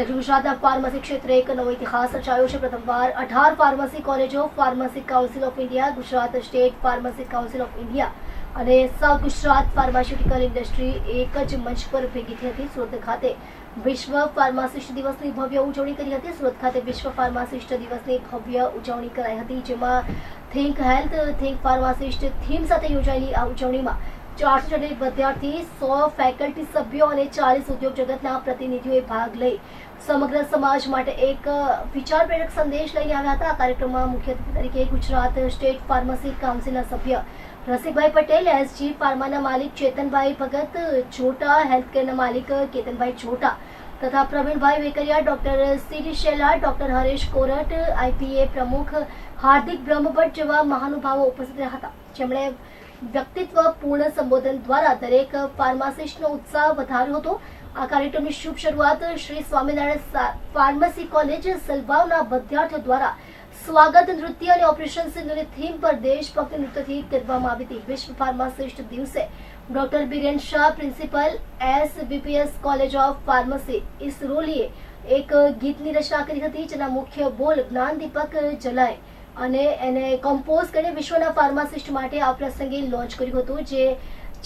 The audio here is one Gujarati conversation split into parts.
દક્ષિણ ગુજરાતના ફાર્મસી ક્ષેત્રે એક નવો ઇતિહાસ રચાયો છે. પ્રથમવાર અઢાર ફાર્મસી કોલેજો, pharmacy council of India, Gujarat state pharmacy council of India અને સાઉથ ગુજરાત ફાર્માસ્યુટિકલ ઇન્ડસ્ટ્રી એક જ મંચ પર ભેગી થઈ હતી સુરત ખાતે. વિશ્વ ફાર્માસિસ્ટ દિવસની ભવ્ય ઉજવણી કરી હતી. સુરત ખાતે વિશ્વ ફાર્માસિસ્ટ દિવસની ભવ્ય ઉજવણી કરાઈ હતી, જેમાં think health think pharmacist theme સાથે યોજાયેલી આ ઉજવણીમાં માલિક ચેતનભાઈ ભગત જોટા હેલ્થકેરના માલિક કેતનભાઈ જોટા તથા Pravinbhai Vekariya, doctor CD Shela doctor Haresh Korat IPA પ્રમુખ હાર્દિક બ્રહ્મભટ્ટ જેવા મહાનુભાવો ઉપસ્થિત રહ્યા હતા. જેમણે વ્યક્તિત્વ પૂર્ણ સંબોધન દ્વારા દરેક ફાર્માસિસ્ટનો ઉત્સાહ વધાર્યો હતો. આ કાર્યક્રમની શુભ શરૂઆત શ્રી સ્વામિનારાયણ ફાર્મસી કોલેજ સલવાવના વિદ્યાર્થીઓ દ્વારા સ્વાગત નૃત્ય અને ઓપરેશન સિંધુની થીમ પર દેશભક્તિ નૃત્યથી કરવામાં આવી હતી. વિશ્વ ફાર્માસિસ્ટ દિવસે doctor Biren Shah, principal S. BPS college of pharmacy ઇસરોલીએ એક ગીતની રચના કરી હતી, જેના મુખ્ય બોલ જ્ઞાન દીપક જલાય અને એને કમ્પોઝ કરીને વિશ્વના ફાર્માસિસ્ટ માટે આ પ્રસંગે લોન્ચ કર્યું હતું, જે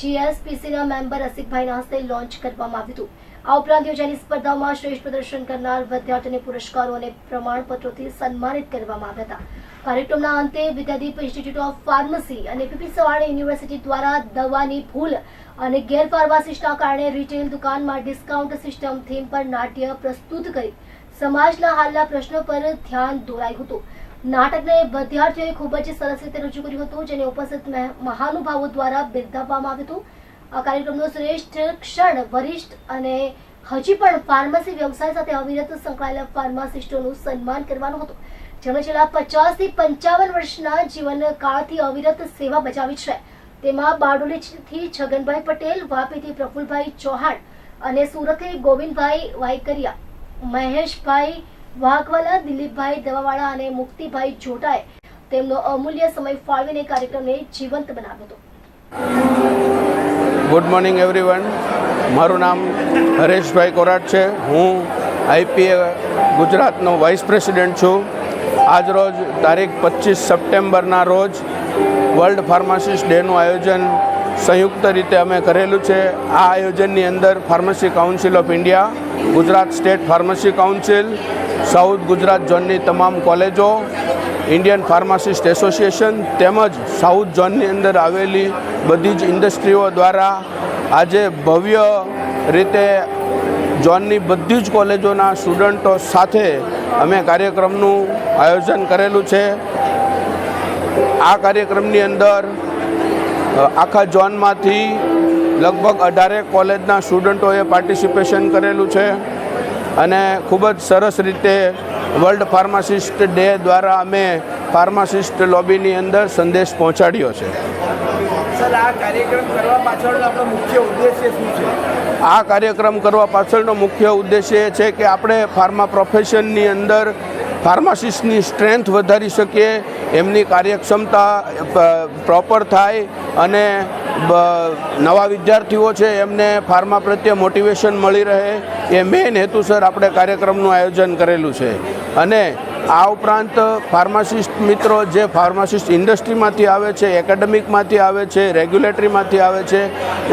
જીએસપીસીના મેમ્બર રસિકભાઈના હસ્તે લોન્ચ કરવામાં આવ્યું હતું. આ ઉપરાંત યોજાયેલી સ્પર્ધામાં શ્રેષ્ઠ પ્રદર્શન કરનાર વિદ્યાર્થીઓને પુરસ્કારો અને પ્રમાણપત્રોથી સન્માનિત કરવામાં આવ્યા હતા. કાર્યક્રમના અંતે વિદ્યાદીપ ઇન્સ્ટિટ્યૂટ ઓફ ફાર્મસી અને પીપી સવાણી યુનિવર્સિટી દ્વારા દવાની ભૂલ અને ગેરફાર્માસિસ્ટના કારણે રિટેલ દુકાનમાં ડિસ્કાઉન્ટ સિસ્ટમ થીમ પર નાટ્ય પ્રસ્તુત કરી સમાજના હાલના પ્રશ્નો પર ધ્યાન દોરાયું હતું. નાટકને વિદ્યાર્થીઓએ ખૂબ જ સરસ રીતે રજૂ કર્યું હતું, જેને ઉપસ્થિત મહાનુભાવો દ્વારા બિરદાવવામાં આવ્યું હતું. આ કાર્યક્રમનો શ્રેષ્ઠ ક્ષણ વરિષ્ઠ અને હજી પણ ફાર્મસી વ્યવસાય સાથે અવિરત સંકળાયેલા ફાર્માસિસ્ટોનું સન્માન કરવાનું હતું. જેમણે છેલ્લા પચાસથી પંચાવન વર્ષના જીવન કાળથી અવિરત સેવા બજાવી છે. તેમાં બારડોલીથી છગનભાઈ પટેલ, વાપીથી પ્રફુલભાઈ ચૌહાણ અને સુરતથી ગોવિંદભાઈ વાઈકરિયા મહેશભાઈ વાઘવાલા, દિલીપભાઈ, દવાવાળા અને મુક્તિભાઈ જોટાએ તેમનો અમૂલ્ય સમય ફાળવીને કાર્યક્રમને જીવંત બનાવ્યો હતો. ગુડ મોર્નિંગ એવરીવન મારું નામ હરેશભાઈ કોરાટ છે. હું આઈપીએ ગુજરાતનો વાઇસ પ્રેસિડેન્ટ છું. આજરોજ તારીખ પચીસ સપ્ટેમ્બરના રોજ વર્લ્ડ ફાર્માસિસ્ટ ડેનું આયોજન સંયુક્ત રીતે અમે કરેલું છે. આ આયોજનની અંદર pharmacy council of India Gujarat state pharmacy council south Gujarat ઝોનની તમામ કોલેજો, ઇન્ડિયન ફાર્માસિસ્ટ એસોસિએશન તેમજ સાઉથ ઝોનની અંદર આવેલી બધી જ ઇન્ડસ્ટ્રીઓ દ્વારા આજે ભવ્ય રીતે ઝોનની બધી જ કોલેજોના સ્ટુડન્ટો સાથે અમે કાર્યક્રમનું આયોજન કરેલું છે. આ કાર્યક્રમની અંદર આખા ઝોનમાંથી લગભગ અઢારેક કોલેજના સ્ટુડન્ટોએ પાર્ટિસિપેશન કરેલું છે. અને ખૂબ જ સરસ રીતે વર્લ્ડ ફાર્માસિસ્ટ ડે દ્વારા અમે ફાર્માસિસ્ટ લોબીની અંદર સંદેશ પહોંચાડ્યો છે. સર આ કાર્યક્રમ કરવા પાછળનો આપણો મુખ્ય ઉદ્દેશ્ય શું છે? આ કાર્યક્રમ કરવા પાછળનો મુખ્ય ઉદ્દેશ્ય એ છે કે આપણે ફાર્મા પ્રોફેશનની અંદર ફાર્માસિસ્ટની સ્ટ્રેન્થ વધારી શકીએ એમની કાર્યક્ષમતા પ્રોપર થાય અને નવા વિદ્યાર્થીઓ છે, એમને ફાર્મા પ્રત્યે મોટિવેશન મળી રહે. એ મેઇન હેતુસર આપણે કાર્યક્રમનું આયોજન કરેલું છે. અને આ ઉપરાંત ફાર્માસિસ્ટ મિત્રો જે ફાર્માસિસ્ટ ઇન્ડસ્ટ્રીમાંથી આવે છે, એકેડેમિકમાંથી આવે છે, રેગ્યુલેટરીમાંથી આવે છે,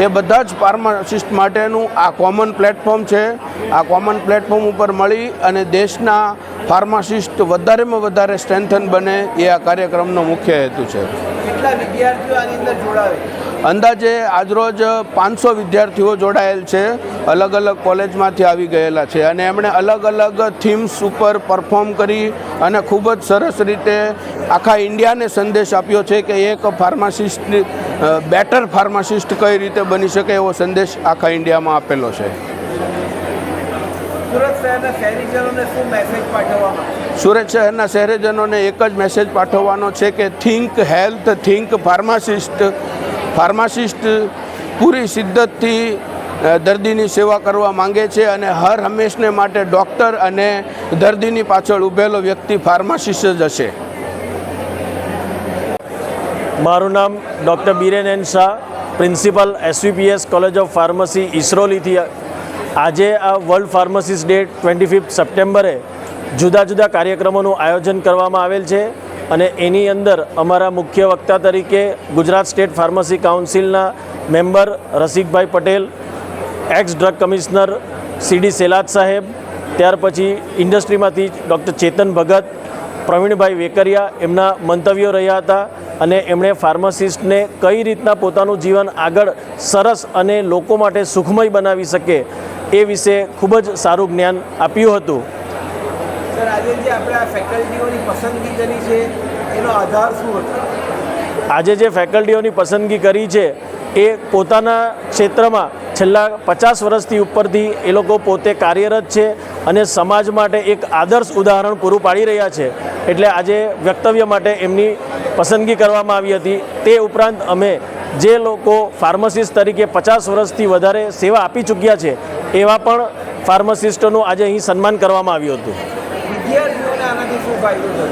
એ બધા જ ફાર્માસિસ્ટ માટેનું આ કોમન પ્લેટફોર્મ છે. આ કોમન પ્લેટફોર્મ ઉપર મળી અને દેશના ફાર્માસિસ્ટ વધારેમાં વધારે સ્ટ્રેન્થન બને, એ આ કાર્યક્રમનો મુખ્ય હેતુ છે. કેટલા વિદ્યાર્થીઓ આની અંદર જોડાવે? અંદાજે આજરોજ પાંચસો વિદ્યાર્થીઓ જોડાયેલ છે. અલગ અલગ કોલેજમાંથી આવી ગયેલા છે અને એમણે અલગ અલગ થીમ્સ ઉપર પરફોર્મ કરી અને ખૂબ જ સરસ રીતે આખા ઇન્ડિયાને સંદેશ આપ્યો છે કે એક ફાર્માસિસ્ટ બેટર ફાર્માસિસ્ટ કઈ રીતે બની શકે એવો સંદેશ આખા ઇન્ડિયામાં આપેલો છે. સુરત શહેરના શહેરીજનોને શું મેસેજ પાઠવવા માંગો સુરત શહેરના શહેરીજનોને એક જ મેસેજ પાઠવવાનો છે કે think health think pharmacist pharmacist પૂરી શિદ્દતથી દર્દીની સેવા કરવા માંગે છે અને હર હંમેશને માટે ડૉક્ટર અને દર્દીની પાછળ ઊભેલો વ્યક્તિ ફાર્માસિસ્ટ જ હશે. મારું નામ doctor Biren N Shah, principal SVPS college of pharmacy ઇસરોલીથી આજે આ world pharmacist day twenty fifth સપ્ટેમ્બરે જુદા જુદા કાર્યક્રમોનું આયોજન કરવામાં આવેલ છે. અને એની અંદર અમારા મુખ્ય વક્તા તરીકે Gujarat state pharmacy કાઉન્સિલના member Rasikbhai Patel ex drug commissioner CD Selad સાહેબ, ત્યાર પછી ઇન્ડસ્ટ્રીમાંથી ડૉક્ટર ચેતન ભગત, પ્રવીણભાઈ વેકરિયા એમના મંતવ્યો રહ્યા હતા અને એમણે ફાર્માસિસ્ટને કઈ રીતના પોતાનું જીવન આગળ સરસ અને લોકો માટે સુખમય બનાવી શકે એ વિશે ખૂબ જ સારું જ્ઞાન આપ્યું હતું. સર, આજે જે આપણે આ ફેકલ્ટીઓની પસંદગી કરી છે, એનો આધાર શું હતો? આજે જે ફેકલ્ટીઓની પસંદગી કરી છે, એ પોતાના ક્ષેત્રમાં છેલ્લા પચાસ વર્ષથી ઉપરથી એ લોકો પોતે કાર્યરત છે અને સમાજ માટે એક આદર્શ ઉદાહરણ પૂરું પાડી રહ્યા છે. એટલે આજે વક્તવ્ય માટે એમની પસંદગી કરવામાં આવી હતી. તે ઉપરાંત અમે જે લોકો ફાર્મસિસ્ટ તરીકે પચાસ વર્ષથી વધારે સેવા આપી ચૂક્યા છે, એવા પણ ફાર્મસિસ્ટોનું આજે અહીં સન્માન કરવામાં આવ્યું હતું. વિદ્યાર્થીઓને આનાથી શું ફાયદો થયો?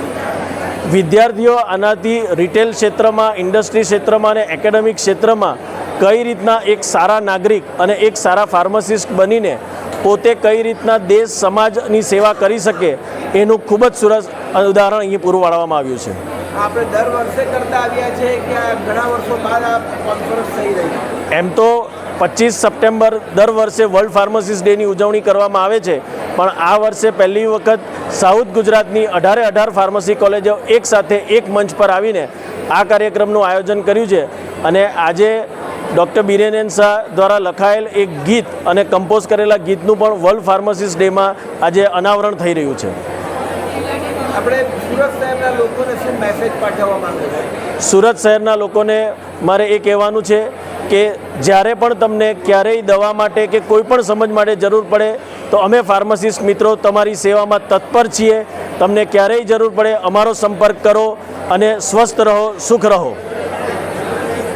વિદ્યાર્થીઓ આનાથી રિટેલ ક્ષેત્રમાં ઇન્ડસ્ટ્રી ક્ષેત્રમાં અને એકેડેમિક ક્ષેત્રમાં કઈ રીતના એક સારા નાગરિક અને એક સારા ફાર્માસિસ્ટ બનીને પોતે કઈ રીતના દેશ સમાજની સેવા કરી શકે એનું ખૂબ જ સરસ ઉદાહરણ અહીં પૂરું પાડવામાં આવ્યું છે. આપણે દર વર્ષે કરતા આવ્યા છે કે ઘણા વર્ષો બાદ આ કોન્ફરન્સ થઈ રહી એમ તો પચીસ સપ્ટેમ્બર દર વર્ષે વર્લ્ડ ફાર્મસિસ્ટ ડેની ઉજવણી કરવામાં આવે છે. પણ આ વર્ષે પહેલી વખત સાઉથ ગુજરાતની અઢારે અઢાર ફાર્મસી કોલેજો એક સાથે એક મંચ પર આવીને આ કાર્યક્રમનું આયોજન કર્યું છે. અને આજે ડૉક્ટર બિરેનેન શાહ દ્વારા લખાયેલ એક ગીત અને કમ્પોઝ કરેલા ગીતનું પણ વર્લ્ડ ફાર્મસિસ્ટ ડેમાં આજે અનાવરણ થઈ રહ્યું છે. આપણે સુરત શહેરના લોકોને શું મેસેજ પાઠવવા માંગો સુરત શહેરના લોકોને મારે એ કહેવાનું છે કે જ્યારે પણ તમને ક્યારેય દવા માટે કે કોઈ પણ સમજ માટે જરૂર પડે, તો અમે ફાર્માસિસ્ટ મિત્રો તમારી સેવામાં તત્પર છીએ. તમને ક્યારેય જરૂર પડે, અમારો સંપર્ક કરો અને સ્વસ્થ રહો, સુખ રહો.